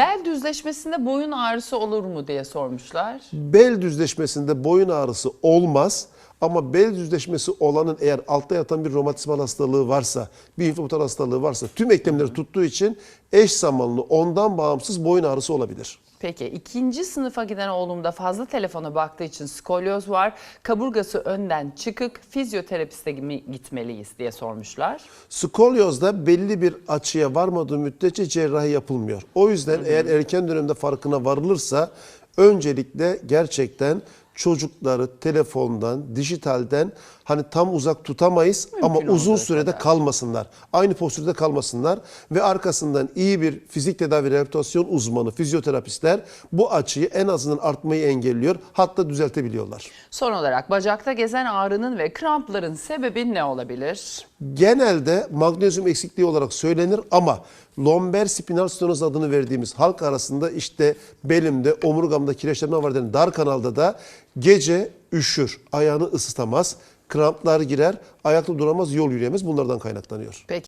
Bel düzleşmesinde boyun ağrısı olur mu diye sormuşlar. Bel düzleşmesinde boyun ağrısı olmaz. Ama bel düzleşmesi olanın eğer altta yatan bir romatizmal hastalığı varsa, bir inflamatuar hastalığı varsa tüm eklemleri tuttuğu için eş zamanlı ondan bağımsız boyun ağrısı olabilir. Peki ikinci sınıfa giden oğlumda fazla telefona baktığı için skolyoz var. Kaburgası önden çıkık fizyoterapiste mi gitmeliyiz diye sormuşlar. Skolyozda belli bir açıya varmadığı müddetçe cerrahi yapılmıyor. O yüzden eğer erken dönemde farkına varılırsa öncelikle gerçekten çocukları telefondan, dijitalden hani tam uzak tutamayız ama Mümkün uzun olduğu sürede kadar. kalmasınlar. Aynı postürde kalmasınlar ve arkasından iyi bir fizik tedavi rehabilitasyon uzmanı, fizyoterapistler bu açıyı en azından artmayı engelliyor hatta düzeltebiliyorlar. Son olarak bacakta gezen ağrının ve krampların sebebi ne olabilir? genelde magnezyum eksikliği olarak söylenir ama lomber spinal stenoz adını verdiğimiz halk arasında işte belimde, omurgamda kireçlenme var denen dar kanalda da gece üşür, ayağını ısıtamaz, kramplar girer, ayakta duramaz, yol yürüyemez bunlardan kaynaklanıyor. Peki